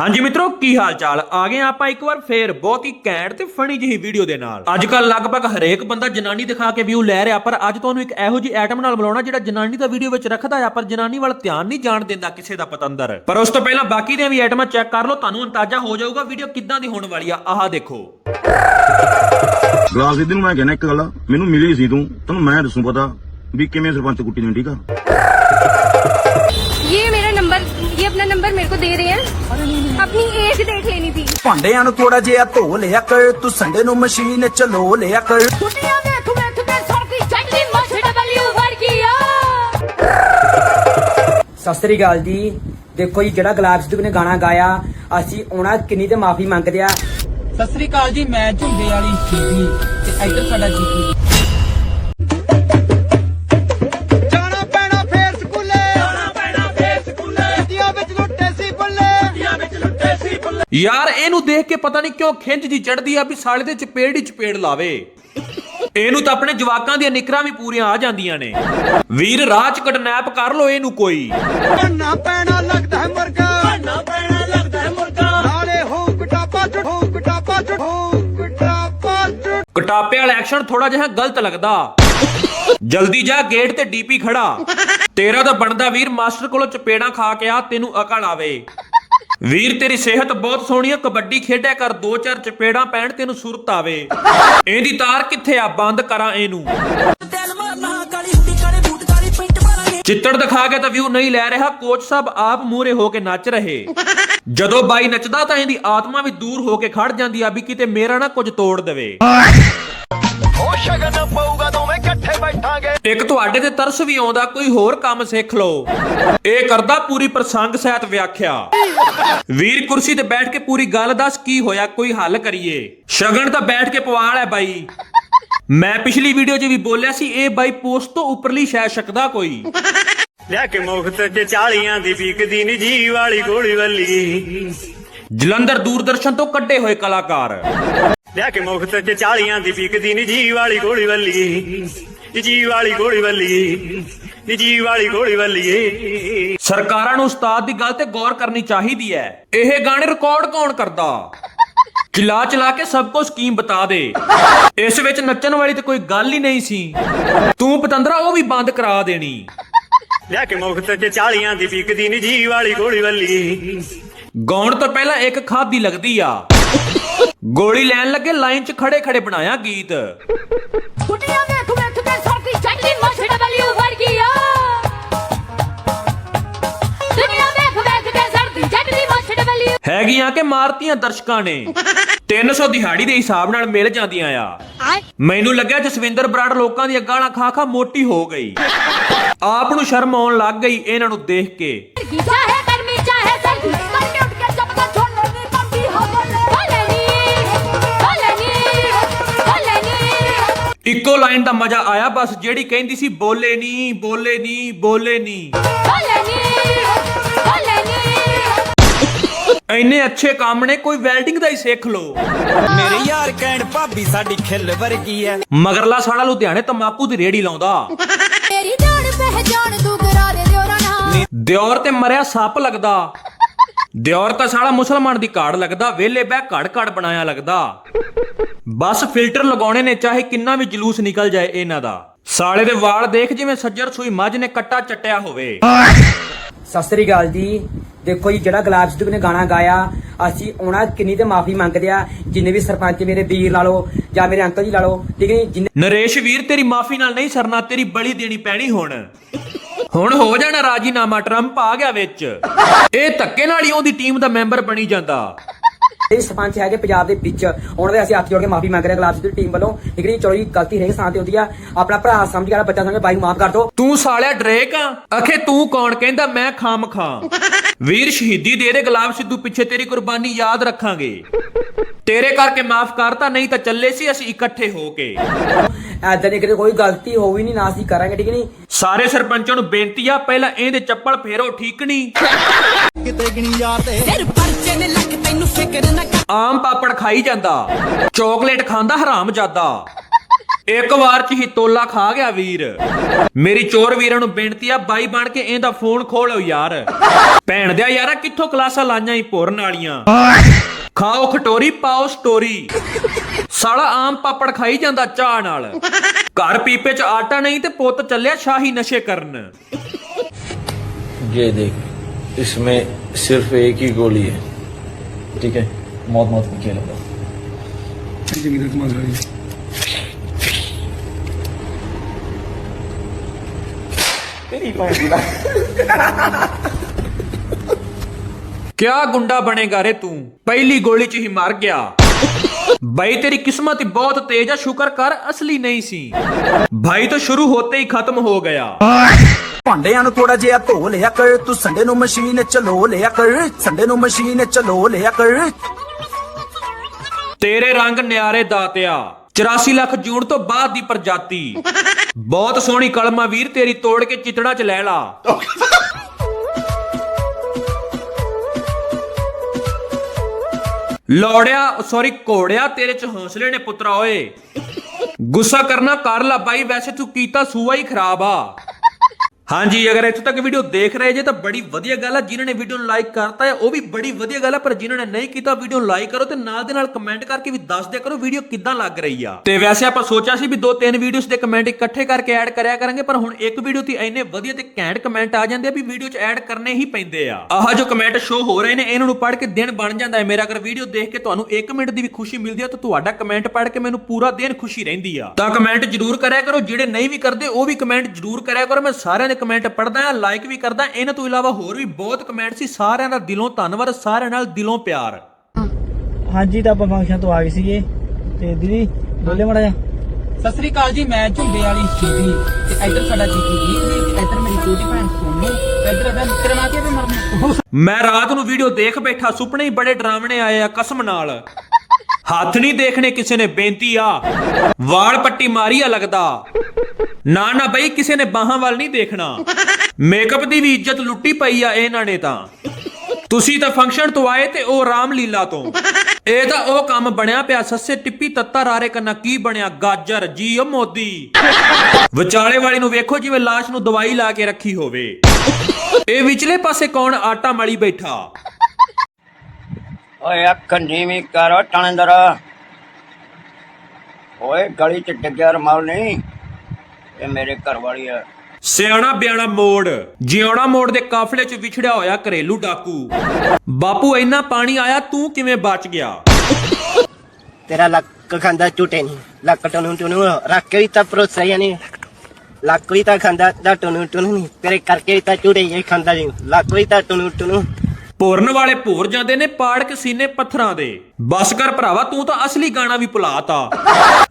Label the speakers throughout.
Speaker 1: ਹਾਂਜੀ ਮਿੱਤਰੋ ਕੀ ਹਾਲ ਚਾਲ ਆ ਗਏ ਆਪਾਂ ਇੱਕ ਵਾਰ ਫੇਰ ਬਹੁਤ ਹੀ ਕੈਂਟ ਤੇ ਫਣੀ ਜਿਹੀ ਵੀਡੀਓ ਦੇ ਨਾਲ। ਅੱਜ ਕੱਲ ਲਗਭਗ ਹਰੇਕ ਬੰਦਾ ਜਨਾਨੀ ਦਿਖਾ ਕੇ ਵਿਊ ਲੈ ਰਿਹਾ ਪਰ ਅੱਜ ਤੁਹਾਨੂੰ ਇੱਕ ਇਹੋ ਜਿਹੀ ਆਈਟਮ ਨਾਲ ਮਿਲਾਉਣਾ ਜਿਹੜਾ ਜਨਾਨੀ ਦਾ ਵੀਡੀਓ ਵਿੱਚ ਰੱਖਦਾ ਆ ਪਰ ਜਨਾਨੀ ਵੱਲ ਧਿਆਨ ਨਹੀਂ ਜਾਣ ਦਿੰਦਾ ਕਿਸੇ ਦਾ ਪਤੰਦਰ। ਪਰ ਉਸ ਤੋਂ ਪਹਿਲਾਂ ਬਾਕੀ ਦੀਆਂ ਵੀ ਆਈਟਮਾਂ ਚੈੱਕ ਕਰ ਲਓ ਤੁਹਾਨੂੰ ਅੰਦਾਜ਼ਾ ਹੋ ਜਾਊਗਾ ਵੀਡੀਓ ਕਿੱਦਾਂ ਦੀ ਹੋਣ ਵਾਲੀ ਆ। ਆਹ ਦੇਖੋ।
Speaker 2: ਗਲਾਸ ਇਹਦੇ ਮੈਂ ਕਹਿੰਦਾ ਇੱਕ ਗੱਲ ਮੈਨੂੰ ਮਿਲੀ ਸੀ ਤੂੰ ਤੈਨੂੰ ਮੈਂ ਦੱਸੂ ਪਤਾ ਵੀ ਕਿਵੇਂ ਸਰਪੰਚ ਕੁੱਟੀ ਨੂੰ ਠੀਕ ਆ
Speaker 3: ਇਹ ਮੇਰਾ ਨੰਬਰ ਇਹ ਆਪਣਾ ਨੰਬਰ ਮੇਰੇ ਕੋ ਦੇ ਰਹੇ ਹੈ अपनी एज देख लेनी थी
Speaker 4: ਭਾਂਡਿਆਂ ਨੂੰ ਥੋੜਾ ਜਿਹਾ ਧੋ ਲਿਆ ਕਰ ਤੂੰ ਸੰਡੇ ਨੂੰ ਮਸ਼ੀਨ ਚ ਲੋ ਲਿਆ ਕਰ
Speaker 3: दुनिया में तुम्हें तुम्हें सबकी चटनी मस्त डबल ऊपर किया
Speaker 5: ਸਤਿ ਸ੍ਰੀ ਅਕਾਲ ਜੀ ਦੇਖੋ ਜੀ ਜਿਹੜਾ ਗੁਲਾਬ ਸਿੱਧੂ ਨੇ ਗਾਣਾ ਗਾਇਆ ਅਸੀਂ ਉਹਨਾਂ ਕਿੰਨੀ ਤੇ ਮਾਫੀ ਮੰਗਦੇ ਆ
Speaker 6: ਸਤਿ ਸ੍ਰੀ ਅਕਾਲ ਜੀ ਮੈਂ ਝੁੰਡੇ ਵਾਲੀ ਸ਼ੀਦੀ ਤੇ ਇੱਧਰ ਸਾਡਾ ਜੀਪੀ
Speaker 1: ਯਾਰ ਇਹਨੂੰ ਦੇਖ ਕੇ ਪਤਾ ਨਹੀਂ ਕਿਉਂ ਖਿੰਝ ਜੀ ਚੜਦੀ ਆ ਵੀ ਸਾਲੇ ਦੇ ਚਪੇੜ ਹੀ ਚਪੇੜ ਲਾਵੇ। ਇਹਨੂੰ ਤਾਂ ਆਪਣੇ ਜਵਾਕਾਂ ਦੀਆਂ ਨਿਕਰਾਂ ਵੀ ਪੂਰੀਆਂ ਆ ਜਾਂਦੀਆਂ ਨੇ। ਵੀਰ ਰਾਹ ਚ ਕਡਨੈਪ ਕਰ ਲੋ ਇਹਨੂੰ ਕੋਈ।
Speaker 7: ਬਣਨਾ ਪੈਣਾ ਲੱਗਦਾ ਹੈ ਮੁਰਗਾ। ਬਣਨਾ ਪੈਣਾ ਲੱਗਦਾ ਹੈ ਮੁਰਗਾ। ਨਾਲੇ ਹੋ ਕਟਾਪਾ ਝੁੱਟ ਹੋ ਕਟਾਪਾ ਝੁੱਟ ਹੋ ਕਟਾਪਾ ਝੁੱਟ
Speaker 1: ਕਟਾਪੇ ਵਾਲਾ ਐਕਸ਼ਨ ਥੋੜਾ ਜਿਹਾ ਗਲਤ ਲੱਗਦਾ। ਜਲਦੀ ਜਾ ਗੇਟ ਤੇ ਡੀਪੀ ਖੜਾ। ਤੇਰਾ ਤਾਂ ਬਣਦਾ ਵੀਰ ਮਾਸਟਰ ਕੋਲੋਂ ਚਪੇੜਾਂ ਖਾ ਕੇ ਆ ਤੈਨੂੰ ਅਕਲ ਆਵੇ। ਵੀਰ, ਤੇਰੀ ਸਿਹਤ ਬਹੁਤ ਸੋਹਣੀ ਆ, ਕਬੱਡੀ ਖੇਡਿਆ ਕਰ, ਦੋ ਚਾਰ ਚਪੇੜਾਂ ਪੈਣ ਤੈਨੂੰ ਸੁਰਤ ਆਵੇ। ਇਹਦੀ ਤਾਰ ਕਿੱਥੇ ਆ? ਬੰਦ ਕਰਾਂ ਇਹਨੂੰ। ਚਿੱਤੜ ਦਿਖਾ ਕੇ ਤਾਂ ਵਿਊ ਨਹੀਂ ਲੈ ਰਿਹਾ। ਕੋਚ ਸਾਹਿਬ ਆਪ ਮੂਰੇ ਹੋ ਕੇ ਨੱਚ ਰਹੇ। ਜਦੋਂ ਬਾਈ ਨੱਚਦਾ ਤਾਂ ਇਹਦੀ ਆਤਮਾ ਵੀ ਦੂਰ ਹੋ ਕੇ ਖੜ ਜਾਂਦੀ ਆ ਵੀ ਕਿਤੇ ਮੇਰਾ ਨਾ ਕੁਝ ਤੋੜ ਦੇਵੇ। ਇੱਕ ਤੁਹਾਡੇ ਤੇ ਤਰਸ ਵੀ ਆਉਂਦਾ ਕੋਈ ਹੋਰ ਕੰਮ ਸਿੱਖ ਲਓ। ਇਹ ਕਰਦਾ ਪੂਰੀ ਪ੍ਰਸੰਗ ਸਹਿਤ ਵਿਆਖਿਆ। ਵੀਰ ਕੁਰਸੀ ਤੇ ਬੈਠ ਕੇ ਪੂਰੀ ਗੱਲ ਦੱਸ ਕੀ ਹੋਇਆ ਕੋਈ ਹੱਲ ਕਰੀਏ। ਸ਼ਗਨ ਤਾਂ ਬੈਠ ਕੇ ਪਵਾਲ ਹੈ ਬਾਈ। ਮੈਂ ਪਿਛਲੀ ਵੀਡੀਓ 'ਚ ਵੀ ਬੋਲਿਆ ਸੀ ਇਹ ਬਾਈ ਪੋਸਟ ਤੋਂ ਉੱਪਰਲੀ ਸ਼ੈ ਸਕਦਾ ਕੋਈ।
Speaker 8: ਲਿਆ ਕੇ ਮੁਖਤ ਚ ਚਾਲੀਆਂ ਦੀ ਪੀਕਦੀ ਨੀ ਜੀ ਵਾਲੀ ਗੋਲੀ ਵੱਲੀ।
Speaker 1: ਜਲੰਧਰ ਦੂਰਦਰਸ਼ਨ ਤੋਂ ਕੱਢੇ ਹੋਏ ਕਲਾਕਾਰ।
Speaker 8: ਲਿਆ ਕੇ ਮੁਖਤ ਚ ਚਾਲੀਆਂ ਦੀ ਪੀਕਦੀ ਨੀ ਜੀ ਵਾਲੀ ਗੋਲੀ ਵੱਲੀ। ਜੀ ਵਾਲੀ ਘੋੜੀ ਵੱਲੀਏ ਜੀ ਵਾਲੀ ਘੋੜੀ ਵੱਲੀਏ
Speaker 1: ਸਰਕਾਰਾਂ ਨੂੰ ਉਸਤਾਦ ਦੀ ਗੱਲ ਤੇ ਗੌਰ ਕਰਨੀ ਚਾਹੀਦੀ ਹੈ। ਇਹ ਗਾਣੇ ਰਿਕਾਰਡ ਕੌਣ ਕਰਦਾ? ਚਲਾ ਚਲਾ ਕੇ ਸਭ ਕੋ ਸਕੀਮ ਬਤਾ ਦੇ। ਇਸ ਵਿੱਚ ਨੱਚਣ ਵਾਲੀ ਤੇ ਕੋਈ ਗੱਲ ਹੀ ਨਹੀਂ ਸੀ। ਤੂੰ ਪਤੰਦਰਾ ਉਹ ਵੀ ਬੰਦ ਕਰਾ ਦੇਣੀ।
Speaker 8: ਲੈ ਕੇ ਮੁਖਤ ਤੇ ਚਾਲੀਆਂ ਦੀ ਪੀਕਦੀ ਨੀ ਜੀ ਵਾਲੀ ਗੋਲੀ ਵੱਲੀ।
Speaker 1: ਗਾਉਣ ਤੋਂ ਪਹਿਲਾਂ ਇੱਕ ਖਾਦੀ ਲੱਗਦੀ ਆ। ਗੋਲੀ ਲੈਣ ਲੱਗੇ ਲਾਈਨ 'ਚ ਖੜੇ ਖੜੇ ਬਣਾਇਆ ਗੀਤ।
Speaker 3: ਕੁੱਟੀਆਂ
Speaker 1: ਹੈਗੀਆਂ ਕਿ ਮਾਰਤੀਆਂ ਦਰਸ਼ਕਾਂ ਨੇ? 300 ਦਿਹਾੜੀ ਦੇ ਹਿਸਾਬ ਨਾਲ ਮਿਲ ਜਾਂਦੀਆਂ ਆ। ਮੈਨੂੰ ਲੱਗਿਆ ਜਸਵਿੰਦਰ ਬਰਾੜ ਲੋਕਾਂ ਦੀਆਂ ਗਾਲਾਂ ਖਾ ਖਾ ਮੋਟੀ ਹੋ ਗਈ। ਆਪ ਨੂੰ ਸ਼ਰਮ ਆਉਣ ਲੱਗ ਗਈ ਇਹਨਾਂ ਨੂੰ ਦੇਖ ਕੇ। ਇੱਕੋ ਲਾਈਨ ਦਾ ਮਜ਼ਾ ਆਇਆ ਬਸ ਜਿਹੜੀ ਕਹਿੰਦੀ ਸੀ ਬੋਲੇ ਨਹੀਂ ਬੋਲੇ ਨਹੀਂ ਬੋਲੇ ਨਹੀਂ
Speaker 3: ਬੋਲੇ ਨਹੀਂ ਬੋਲੇ ਨਹੀਂ
Speaker 1: ਇੰਨੇ ਅੱਛੇ ਕੰਮ ਨੇ ਕੋਈ ਵੈਲਡਿੰਗ ਦਾ ਹੀ ਸਿੱਖ ਲਓ।
Speaker 4: ਮੇਰੇ ਯਾਰ ਕਹਿਣ ਭਾਬੀ ਸਾਡੀ ਖਿੱਲ ਵਰਗੀ ਐ।
Speaker 1: ਮਗਰਲਾ ਸਾਲਾ ਲੁਧਿਆਣੇ ਤੰਬਾਕੂ ਦੀ ਰੇੜੀ ਲਾਉਂਦਾ।
Speaker 3: ਤੇਰੀ ਜਾਣ ਪਹਿਚਾਣ ਤੂੰ ਕਰਾ ਦੇ ਦਿਓਰਾ ਨਾ
Speaker 1: ਦਿਓਰ ਤੇ ਮਰਿਆ ਸੱਪ ਲੱਗਦਾ। ਦਿਓਰ ਤਾਂ ਸਾਲਾ ਮੁਸਲਮਾਨ ਦੀ ਕਾੜ ਲੱਗਦਾ ਵੇਲੇ ਬਹਿ ਘੜ ਘੜ ਬਣਾਇਆ ਲੱਗਦਾ। ਬਸ ਫਿਲਟਰ ਲਗਾਉਣੇ ਨੇ ਚਾਹੇ ਕਿੰਨਾ ਵੀ ਜਲੂਸ ਨਿਕਲ ਜਾਏ ਇਹਨਾਂ ਦਾ। ਸਾਲੇ ਦੇ ਵਾਲ ਦੇਖ ਜਿਵੇਂ ਸੱਜਰ ਸੂਈ ਮੱਝ ਨੇ ਕੱਟਾ ਚੱਟਿਆ ਹੋਵੇ।
Speaker 5: ਸਤਿ ਸ੍ਰੀ ਅਕਾਲ ਜੀ। ਦੇਖੋ ਜੀ, ਜਿਹੜਾ ਗੁਲਾਬ ਸਿੱਧੂ ਨੇ ਗਾਣਾ ਗਾਇਆ, ਅਸੀਂ ਉਹਨਾਂ ਕਿੰਨੀ ਤੇ ਮਾਫੀ ਮੰਗਦੇ ਆ, ਜਿੰਨੇ ਵੀ ਸਰਪੰਚ ਮੇਰੇ ਵੀਰ ਲਾ ਲਓ ਜਾਂ ਮੇਰੇ ਅੰਕਲ ਜੀ ਲਾ ਲਓ ਠੀਕ ਹੈ ਜੀ ਜਿੰਨੇ
Speaker 1: ਨਰੇਸ਼ ਵੀਰ, ਤੇਰੀ ਮਾਫੀ ਨਾਲ ਨਹੀਂ ਸਰਨਾ, ਤੇਰੀ ਬਲੀ ਦੇਣੀ ਪੈਣੀ ਹੁਣ। ਹੁਣ ਹੋ ਜਾਣਾ ਰਾਜੀਨਾਮਾ, ਟਰੰਪ ਆ ਗਿਆ ਵਿੱਚ। ਇਹ ਧੱਕੇ ਨਾਲ ਹੀ ਉਹਦੀ ਟੀਮ ਦਾ ਮੈਂਬਰ ਬਣੀ ਜਾਂਦਾ।
Speaker 5: ਜਿਹੜੇ ਸਰਪੰਚ ਹੈਗੇ ਪੰਜਾਬ ਦੇ ਵਿੱਚ। ਉਹਨਾਂ ਦੇ ਅਸੀਂ ਹੱਥ ਜੋੜ ਕੇ ਮਾਫੀ ਮੰਗ ਰਹੇ ਹਾਂ ਦੀ ਟੀਮ ਵੱਲੋਂ। ਠੀਕ ਹੈ ਚਲੋ ਜੀ, ਗਲਤੀ ਹਰੇਕ ਥਾਂ ਤੇ ਹੁੰਦੀ ਆ। ਆਪਣਾ ਭਰਾ ਸਮਝ ਕੇ ਬੱਚਾ ਸਮਝ ਬਾਈ ਮਾਫ ਕਰ ਦਿਓ।
Speaker 1: ਤੂੰ ਸਾਲਿਆ ਡਰੇਕ ਆ। ਅਖੇ ਤੂੰ ਕੌਣ? ਕਹਿੰਦਾ ਮੈਂ ਖਾਮ ਖਾਂ। ਵੀਰ ਸ਼ਹੀਦੀ ਦੇ ਦੇ ਗੁਲਾਬ ਸਿੱਧੂ ਪਿੱਛੇ ਤੇਰੀ ਕੁਰਬਾਨੀ ਯਾਦ ਰੱਖਾਂਗੇ। ਤੇਰੇ ਕਰਕੇ ਮਾਫ ਕਰਤਾ, ਨਹੀਂ ਤਾਂ ਚੱਲੇ ਸੀ ਅਸੀਂ ਇਕੱਠੇ ਹੋ ਕੇ।
Speaker 5: ਐਦਾਂ ਦੀ ਕਿਤੇ ਕੋਈ ਗਲਤੀ ਹੋਈ ਨਹੀਂ ਨਾ ਅਸੀਂ ਕਰਾਂਗੇ ਠੀਕ ਨਹੀਂ?
Speaker 1: ਸਾਰੇ ਸਰਪੰਚਾਂ ਨੂੰ ਬੇਨਤੀ ਆ ਪਹਿਲਾਂ ਇਹਦੇ ਚੱਪਲ ਫੇਰੋ ਠੀਕ ਨਹੀਂ?
Speaker 6: ਫਿਰ ਪਰਚੇ ਨੇ ਲੱਗ ਤੈਨੂੰ ਫਿਕਰ ਨਾ ਕਰ।
Speaker 1: ਆਮ ਪਾਪੜ ਖਾਈ ਜਾਂਦਾ ਚਾਕਲੇਟ ਖਾਂਦਾ ਹਰਾਮ ਜਾਦਾ। ਇੱਕ ਵਾਰ ਚ ਹੀ ਤੋਲਾ ਖਾ ਗਿਆ ਵੀਰ। ਮੇਰੀ ਚੋਰ ਵੀਰਾਂ ਨੂੰ ਬੇਨਤੀ ਆ ਬਾਈ ਬਣ ਕੇ ਇਹਦਾ ਫੋਨ ਖੋਲੋ ਯਾਰ। ਭੈਣ ਦਿਆ ਯਾਰਾ ਕਿੱਥੋਂ ਕਲਾਸਾਂ ਲਾਈਆਂ ਹੀ ਭੁਰਨ ਵਾਲੀਆਂ? ਖਾਓ ਖਟੋਰੀ ਪਾਓ ਸਟੋਰੀ ਸਾਲਾ ਆਮ ਪਾਪੜ ਖਾਈ ਜਾਂਦਾ ਚਾਹ ਨਾਲ ਘਰ ਪੀਪੇ ਚ ਆਟਾ ਨਹੀਂ ਤੇ ਪੁੱਤ ਚੱਲਿਆ ਸ਼ਾਹੀ ਨਸ਼ੇ ਕਰਨ
Speaker 9: ये देख इसमें सिर्फ एक ही गोली है ठीक है मौत मौत में खेलूंगा
Speaker 1: ਕਿਆ ਗੁੰਡਾ ਬਣੇਗਾ ਰੇ ਤੂੰ? ਪਹਿਲੀ ਗੋਲੀ ਚ ਹੀ ਮਰ ਗਿਆ। ਬਾਈ ਤੇਰੀ ਕਿਸਮਤ ਹੀ ਬਹੁਤ ਤੇਜ ਆ ਸ਼ੁਕਰ ਕਰ ਅਸਲੀ ਨਹੀਂ ਸੀ। ਭਾਈ ਤਾਂ ਸ਼ੁਰੂ ਹੋਤੇ ਹੀ ਖਤਮ ਹੋ ਗਿਆ।
Speaker 4: ਭਾਂਡਿਆਂ ਨੂੰ ਥੋੜਾ ਜਿਹਾ ਧੋ ਲਿਆ ਕਰ ਤੂੰ ਸੰਡੇ ਨੂੰ ਮਸ਼ੀਨ ਚਲੋ ਲਿਆ ਕਰ ਸੰਡੇ ਨੂੰ ਮਸ਼ੀਨ ਚਲੋ ਲਿਆ ਕਰ।
Speaker 1: ਤੇਰੇ ਰੰਗ ਨਿਆਰੇ ਦਾਤਿਆ 84 ਲੱਖ ਜੂਨ ਤੋਂ ਬਾਅਦ ਦੀ ਪ੍ਰਜਾਤੀ। ਬਹੁਤ ਸੋਹਣੀ ਕਲਮਾ ਵੀਰ ਤੇਰੀ ਤੋੜ ਕੇ ਚਿਤੜਾ ਚ ਲੈ ਲਾ। ਲੋੜਿਆ ਸੌਰੀ ਘੋੜਿਆ ਤੇਰੇ ਚ ਹੌਸਲੇ ਨੇ ਪੁੱਤਰਾ ਓਏ। ਗੁੱਸਾ ਕਰਨਾ ਕਰ ਲਾ ਬਾਈ, ਵੈਸੇ ਤੂੰ ਕੀਤਾ ਸੂਆ ਹੀ ਖਰਾਬ ਆ। ਹਾਂਜੀ, ਅਗਰ ਇੱਥੋਂ ਤੱਕ ਵੀਡੀਓ ਦੇਖ ਰਹੇ ਜੇ ਤਾਂ ਬੜੀ ਵਧੀਆ ਗੱਲ ਆ, ਜਿਨ੍ਹਾਂ ਨੇ ਵੀਡੀਓ ਨੂੰ ਲਾਈਕ ਕਰਤਾ ਹੈ, ਉਹ ਵੀ ਬੜੀ ਵਧੀਆ ਗੱਲ ਹੈ ਪਰ ਜਿਨ੍ਹਾਂ ਨੇ ਨਹੀਂ ਕੀਤਾ ਵੀਡੀਓ ਨੂੰ ਲਾਈਕ ਕਰੋ ਤੇ ਨਾਲ ਦੇ ਨਾਲ ਕਮੈਂਟ ਕਰਕੇ ਵੀ ਦੱਸ ਦਿਆ ਕਰੋ ਵੀਡੀਓ ਕਿੱਦਾਂ ਲੱਗ ਰਹੀ ਆ। ਤੇ ਵੈਸੇ ਆਪਾਂ ਸੋਚਿਆ ਸੀ ਵੀ ਦੋ ਤਿੰਨ ਵੀਡੀਓਜ਼ ਦੇ ਕਮੈਂਟ ਇਕੱਠੇ ਕਰਕੇ ਐਡ ਕਰਿਆ ਕਰਾਂਗੇ, ਪਰ ਹੁਣ ਇੱਕ ਵੀਡੀਓ ਤੇ ਇੰਨੇ ਵਧੀਆ ਤੇ ਘੈਂਟ ਕਮੈਂਟ ਆ ਜਾਂਦੇ ਆ ਵੀ ਵੀਡੀਓ 'ਚ ਐਡ ਕਰਨੇ ਹੀ ਪੈਂਦੇ ਆ। ਆਹ ਜੋ ਕਮੈਂਟ ਸ਼ੋ ਹੋ ਰਹੇ ਨੇ, ਇਹਨਾਂ ਨੂੰ ਪੜ੍ਹ ਕੇ ਦਿਨ ਬਣ ਜਾਂਦਾ ਹੈ। ਮੇਰਾ ਅਗਰ ਵੀਡੀਓ ਦੇਖ ਕੇ ਤੁਹਾਨੂੰ 1 ਮਿੰਟ ਦੀ ਵੀ ਖੁਸ਼ੀ ਮਿਲਦੀ ਆ, ਤਾਂ ਤੁਹਾਡਾ ਕਮੈਂਟ ਪੜ੍ਹ ਕੇ ਮੈਨੂੰ ਪੂਰਾ ਦਿਨ ਖੁਸ਼ੀ ਰਹਿੰਦੀ ਆ। ਤਾਂ ਕਮੈਂਟ ਜਰੂਰ ਕਰਿਆ ਕਰੋ, ਜਿਹੜੇ ਨਹੀਂ ਵੀ ਕਰਦੇ, ਉਹ ਵੀ ਕਮੈਂਟ ਜਰੂਰ ਕਰਿਆ ਕਰੋ। ਮੈਂ ਸਾਰਿਆਂ ਦੇ ਕਮੈਂਟ ਪੜ੍ਹਦਾ ਆ ਲਾਈਕ ਵੀ ਕਰਦਾ ਇਹਨਾਂ ਤੋਂ ਇਲਾਵਾ ਹੋਰ ਵੀ ਬਹੁਤ ਕਮੈਂਟ ਸੀ ਸਾਰਿਆਂ ਦਾ ਦਿਲੋਂ ਧੰਨਵਾਦ ਸਾਰਿਆਂ ਨਾਲ ਦਿਲੋਂ ਪਿਆਰ।
Speaker 10: ਹਾਂਜੀ ਤਾਂ ਆਪਾਂ ਫੰਕਸ਼ਨ ਤੋਂ ਆ ਗਏ ਸੀਗੇ। ਤੇ ਦੀਦੀ ਬੋਲੇ ਮੜਾ ਜਾ
Speaker 6: ਸਤਿ ਸ੍ਰੀ ਅਕਾਲ ਜੀ ਮੈਂ ਝੁੰਡੇ ਵਾਲੀ ਸ਼ੀਦੀ ਤੇ ਇੱਧਰ ਸਾਡਾ ਜੀਤੀ ਜੀ ਤੇ ਇੱਧਰ ਮੇਰੀ ਛੋਟੀ ਭੈਣ ਸੋਨੂ। ਤੇ ਇੱਧਰ ਇਹਦਾ ਤੇਰਾ ਨਾਂ ਕੀ ਹੈ ਵੀ ਮਰਨਾ।
Speaker 1: ਮੈਂ ਰਾਤ ਨੂੰ ਵੀਡੀਓ ਦੇਖ ਬੈਠਾ ਸੁਪਨੇ ਹੀ ਬੜੇ ਡਰਾਵਣੇ ਆਏ ਆ ਕਸਮ ਨਾਲ। ਹੱਥ ਨਹੀਂ ਦੇਖਣੇ ਕਿਸੇ ਨੇ, ਬੇਨਤੀ ਆ। ਵਾਲ ਪੱਟੀ ਮਾਰੀ ਆ ਲੱਗਦਾ। ਨਾ ਨਾ ਬਈ, ਕਿਸੇ ਨੇ ਬਾਹਾਂ ਵੱਲ ਨਹੀਂ ਦੇਖਣਾ। ਮੇਕਅਪ ਦੀ ਵੀ ਇੱਜ਼ਤ ਲੁੱਟੀ ਪਈ ਆ ਇਹਨਾਂ ਨੇ ਤਾਂ। ਤੁਸੀਂ ਤਾਂ ਫੰਕਸ਼ਨ ਤੋਂ ਆਏ ਤੇ ਉਹ ਰਾਮਲੀਲਾ ਤੋਂ। ਇਹ ਤਾਂ ਉਹ ਕੰਮ ਬਣਿਆ ਪਿਆ, ਸੱਸੇ ਟਿੱਪੀ ਤੱਤਾ ਰਾਰੇ ਕੰਨਾ, ਕੀ ਬਣਿਆ? ਗਾਜਰ ਜੀ ਓ ਮੋਦੀ। ਵਿਚਾਲੇ ਵਾਲੀ ਨੂੰ ਵੇਖੋ ਜਿਵੇਂ ਲਾਸ਼ ਨੂੰ ਦਵਾਈ ਲਾ ਕੇ ਰੱਖੀ ਹੋਵੇ। ਇਹ ਵਿਚਲੇ ਪਾਸੇ ਕੌਣ? ਆਟਾ ਮਲੀ ਬੈਠਾ।
Speaker 11: ਓਏ ਅੱਖ ਨੀਵੀਂ ਕਰੋ ਟਾਣੇਦਰ ਓਏ ਗਲੀ ਚ ਡਿੱਗਿਆ ਰਮਾਲ ਨਹੀਂ ਇਹ ਮੇਰੇ ਘਰ ਵਾਲੀ ਆ।
Speaker 1: ਸਿਆਣਾ ਬਿਆਣਾ ਮੋੜ ਜਿਉਣਾ ਮੋੜ ਦੇ ਕਾਫਲੇ 'ਚ ਵਿਛੜਿਆ ਹੋਇਆ ਘਰੇਲੂ ਡਾਕੂ। ਬਾਪੂ ਇੰਨਾ ਪਾਣੀ ਆਇਆ ਤੂੰ ਕਿਵੇਂ ਬਚ ਗਿਆ?
Speaker 11: ਤੇਰਾ ਲੱਕ ਖਾਂਦਾ ਝੂਟੇ ਨਹੀਂ ਲੱਕ ਟਨੂੰ ਟਨੂੰ ਰੱਖ ਕੇ ਵੀ ਤਾਂ ਭਰੋਸਾ ਹੀ ਨਹੀਂ ਲੱਕ ਵੀ ਤਾਂ ਖਾਂਦਾ ਦਾ ਟਨੂੰ ਟਨੂੰ ਨਹੀਂ ਤੇਰੇ ਕਰਕੇ ਵੀ ਤਾਂ ਝੂਟੇ ਹੀ ਖਾਂਦਾ ਜੀ ਲੱਕ ਵੀ ਤਾਂ ਟਨੂੰ ਟਨੂੰ।
Speaker 1: ਭੋਰਨ ਵਾਲੇ ਭੋਰ ਜਾਂਦੇ ਨੇ ਪਾੜ ਕੇ ਸੀਨੇ ਪੱਥਰਾਂ ਦੇ। ਬਸ ਕਰ ਭਰਾਵਾ, ਤੂੰ ਤਾਂ ਅਸਲੀ ਗਾਣਾ ਵੀ ਭੁਲਾਤਾ।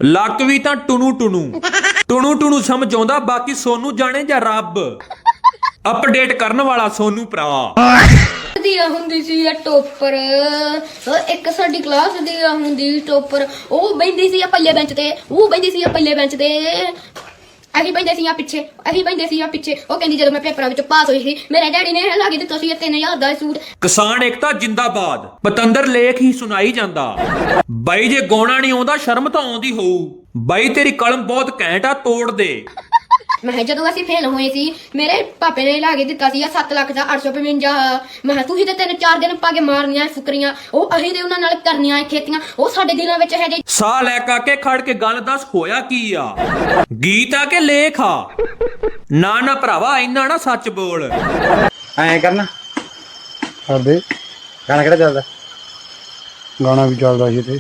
Speaker 1: ਲੱਕ ਵੀ ਤਾਂ ਟੁਨੂ ਟੁਨੂ ਟੁਨੂ ਟੁਨੂ ਸਮਝ ਆਉਂਦਾ ਬਾਕੀ ਸੋਨੂੰ ਜਾਣੇ ਜਾਂ ਰੱਬ? ਅਪਡੇਟ ਕਰਨ ਵਾਲਾ ਸੋਨੂੰ ਭਰਾ।
Speaker 3: ਦੀ ਹੁੰਦੀ ਸੀ ਆ ਟੋਪਰ। ਉਹ ਇੱਕ ਸਾਡੀ ਕਲਾਸ ਦੀ ਹੁੰਦੀ ਸੀ ਟੋਪਰ। ਉਹ ਬੈਂਦੀ ਸੀ ਆ ਪੱਲੇ ਬੈਂਚ ਤੇ, ਉਹ ਬੈਂਦੀ ਸੀ ਆ ਪੱਲੇ ਬੈਂਚ ਤੇ। ਅਸੀਂ ਬੈਂਦੇ ਸੀ ਆ ਪਿੱਛੇ, ਅਸੀਂ ਬੈਂਦੇ ਸੀ ਆ ਪਿੱਛੇ। ਉਹ ਕਹਿੰਦੀ ਜਦੋਂ ਮੈਂ ਪੇਪਰਾਂ ਵਿੱਚ ਪਾਸ ਹੋਈ ਸੀ, ਮੇਰੇ ਡੈਡੀ ਨੇ ਲਾ ਕੇ ਦਿੱਤਾ ਸੀ ਇਹ 3000 ਦਾ ਸੂਟ।
Speaker 1: ਕਿਸਾਨ ਏਕਤਾ ਜਿੰਦਾਬਾਦ, ਪਤੰਦਰ ਲੇਖ ਹੀ ਸੁਣਾਈ ਜਾਂਦਾ। ਬਾਈ ਜੇ ਗਾਉਣਾ ਨਹੀਂ ਆਉਂਦਾ, ਸ਼ਰਮ ਤਾਂ ਆਉਂਦੀ ਹੋਊ। ਬਾਈ ਤੇਰੀ ਕਲਮ ਬਹੁਤ ਘੈਂਟ ਆ, ਤੋੜ ਦੇ।
Speaker 3: ਮੈਂ ਕਿਹਾ ਜਦੋਂ ਅਸੀਂ ਫੇਲ ਹੋਏ ਸੀ ਮੇਰੇ ਪਾਪੇ ਨੇ ਲਾ ਕੇ ਦਿੱਤਾ ਸੀ ਆ 7 ਲੱਖ ਦਾ 855 ਮੈਂ ਕਿਹਾ ਤੁਸੀਂ ਤੇ ਤਿੰਨ ਚਾਰ ਦਿਨ ਪਾ ਕੇ ਮਾਰਨੀਆਂ ਫੁਕਰੀਆਂ ਉਹ ਅਸੀਂ ਤੇ ਉਹਨਾਂ ਨਾਲ ਕਰਨੀਆਂ ਖੇਤੀਆਂ ਉਹ ਸਾਡੇ ਦਿਲਾਂ ਵਿੱਚ ਹੈ ਜੇ
Speaker 1: ਸਾਹ ਲੈ ਕਾਕੇ ਖੜ ਕੇ ਗੱਲ ਦੱਸ ਹੋਇਆ ਕੀ ਆ? ਗੀਤ ਆ ਕਿ ਲੇਖ ਆ? ਨਾ ਨਾ ਭਰਾਵਾ ਇੰਨਾ ਨਾ ਸੱਚ ਬੋਲ।
Speaker 10: ਐਂ ਕਰਨਾ।
Speaker 7: ਕਰਦੇ
Speaker 10: ਗਾਣਾ ਕਿਹੜਾ ਚੱਲਦਾ?
Speaker 7: ਗਾਣਾ ਵੀ ਚੱਲਦਾ ਸੀ ਤੇ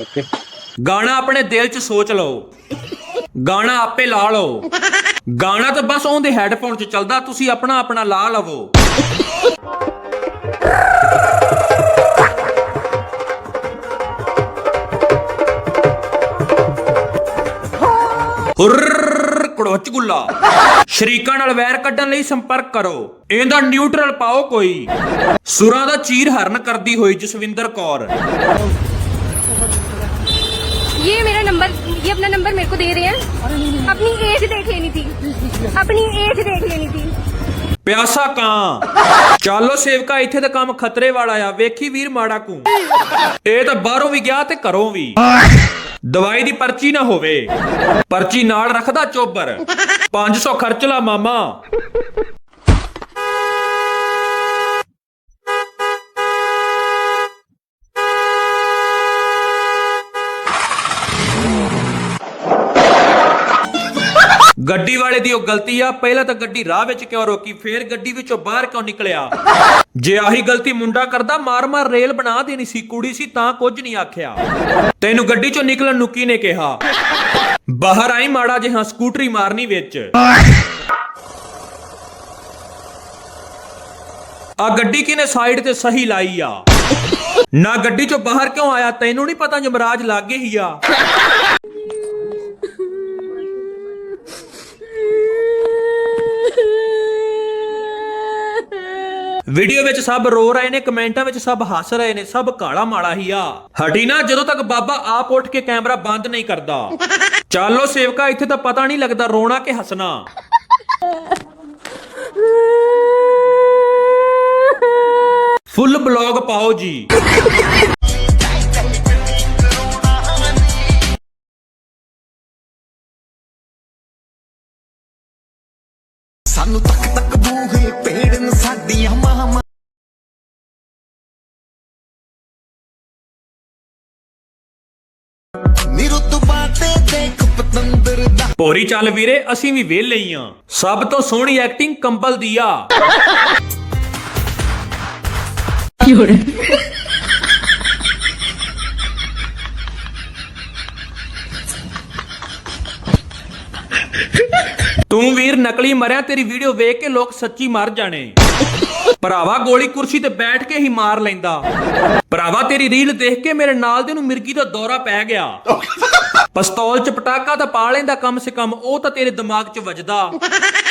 Speaker 10: ਓਕੇ।
Speaker 1: ਗਾਣਾ ਆਪਣੇ ਦਿਲ 'ਚ ਸੋਚ ਲਓ। ਗਾਣਾ ਆਪੇ ਲਾ ਲਓ। ਗਾਣਾ ਤਾਂ ਬਸ ਉਹਦੇ ਹੈੱਡਫੋਨ 'ਚ ਚੱਲਦਾ, ਤੁਸੀਂ ਆਪਣਾ ਆਪਣਾ ਲਾ ਲਵੋ। ਹੁਰਰ ਕੜੋਚ ਗੁੱਲਾ ਸ਼ਰੀਕਾਂ ਨਾਲ ਵੈਰ ਕੱਢਣ ਲਈ ਸੰਪਰਕ ਕਰੋ। ਇਹਦਾ ਨਿਊਟਰਲ ਪਾਓ ਕੋਈ। ਸੁਰਾਂ ਦਾ ਚੀਰ ਹਰਨ ਕਰਦੀ ਹੋਈ ਜਸਵਿੰਦਰ ਕੌਰ।
Speaker 3: ये मेरा नंबर ये अपना नंबर मेरे को दे रहे हैं अपनी एज देख लेनी थी अपनी एज देख लेनी थी
Speaker 1: ਪਿਆਸਾ ਕਾਂ ਚੱਲੋ ਸੇਵਕਾ ਇੱਥੇ ਤਾਂ ਕੰਮ ਖਤਰੇ ਵਾਲਾ ਆ ਵੇਖੀ ਵੀਰ ਮਾੜਾ ਕੂ ਇਹ ਤਾਂ ਬਾਹਰੋਂ ਵੀ ਗਿਆ ਤੇ ਘਰੋਂ ਵੀ ਦਵਾਈ ਦੀ ਪਰਚੀ ਨਾ ਹੋਵੇ ਪਰਚੀ ਨਾਲ ਰੱਖਦਾ ਚੋਬਰ 500 ਖਰਚ ਲਾ ਮਾਮਾ ਗੱਡੀ ਵਾਲੇ ਦੀ ਉਹ ਗਲਤੀ ਆ, ਪਹਿਲਾਂ ਤਾਂ ਗੱਡੀ ਰਾਹ ਵਿੱਚ ਕਿਉਂ ਰੋਕੀ, ਫੇਰ ਗੱਡੀ ਵਿੱਚੋਂ ਬਾਹਰ ਕਿਉਂ ਨਿਕਲਿਆ? ਜੇ ਆਹੀ ਗਲਤੀ ਮੁੰਡਾ ਕਰਦਾ, ਮਾਰ-ਮਾਰ ਰੇਲ ਬਣਾ ਦੇਣੀ ਸੀ, ਕੁੜੀ ਸੀ ਤਾਂ ਕੁਝ ਨਹੀਂ ਆਖਿਆ। ਤੈਨੂੰ ਗੱਡੀ ਚੋਂ ਨਿਕਲਣ ਨੂੰ ਕਿਹਨੇ ਕਿਹਾ? ਬਾਹਰ ਆਈ ਮਾੜਾ ਜਿਹਾ ਸਕੂਟਰੀ ਮਾਰਨੀ ਵਿੱਚ। ਆ ਗੱਡੀ ਕਿਨੇ ਸਾਈਡ ਤੇ ਸਹੀ ਲਾਈ ਆ? ਨਾ ਗੱਡੀ ਚੋਂ ਬਾਹਰ ਕਿਉਂ ਆਇਆ, ਤੈਨੂੰ ਨਹੀਂ ਪਤਾ ਜਮਰਾਜ ਲੱਗੇ ਹੀ ਆ? ਵੀਡੀਓ ਵਿੱਚ ਸਭ ਰੋ ਰਹੇ ਨੇ, ਕਮੈਂਟਾਂ ਵਿੱਚ ਸਭ ਹੱਸ ਰਹੇ ਨੇ, ਸਭ ਕਾਲਾ ਮਾਲਾ ਹੀ ਆ। ਹਟੀ ਨਾ ਜਦੋਂ ਤੱਕ ਬਾਬਾ ਆਪ ਉੱਠ ਕੇ ਕੈਮਰਾ ਬੰਦ ਨਹੀਂ ਕਰਦਾ। ਚੱਲੋ ਸੇਵਕਾ, ਇੱਥੇ ਤਾਂ ਪਤਾ ਨਹੀਂ ਲੱਗਦਾ ਰੋਣਾ ਕਿ ਹੱਸਣਾ। ਫੁੱਲ ਬਲੌਗ ਪਾਓ ਜੀ।
Speaker 4: ਸਾਨੂੰ ਤੱਕ ਤੱਕ ਬੂਹੇ ਪੇੜਨ ਸਾਡੀਆਂ
Speaker 1: ਭੋਰੀ ਚੱਲ ਵੀਰੇ, ਅਸੀਂ ਵੀ ਵਿਹਲੇ ਲਈ ਆ ਸਭ ਤੋਂ ਸੋਹਣੀ ਐਕਟਿੰਗ ਕੰਬਲ ਦੀ ਆ। ਤੂੰ ਵੀਰ ਨਕਲੀ ਮਰਿਆ, ਤੇਰੀ ਵੀਡੀਓ ਵੇਖ ਕੇ ਲੋਕ ਸੱਚੀ ਮਰ ਜਾਣੇ। ਭਰਾਵਾ ਗੋਲੀ ਕੁਰਸੀ ਤੇ ਬੈਠ ਕੇ ਹੀ ਮਾਰ ਲੈਂਦਾ। ਭਰਾਵਾ ਤੇਰੀ ਰੀਲ ਦੇਖ ਕੇ ਮੇਰੇ ਨਾਲ ਦੇ ਨੂੰ ਮਿਰਗੀ ਦਾ ਦੌਰਾ ਪੈ ਗਿਆ। ਪਿਸਤੌਲ ਚ ਪਟਾਕਾ ਤਾਂ ਪਾ ਲੈਂਦਾ, ਕਮ ਸੇ ਕਮ ਉਹ ਤਾਂ ਤੇਰੇ ਦਿਮਾਗ 'ਚ ਵੱਜਦਾ।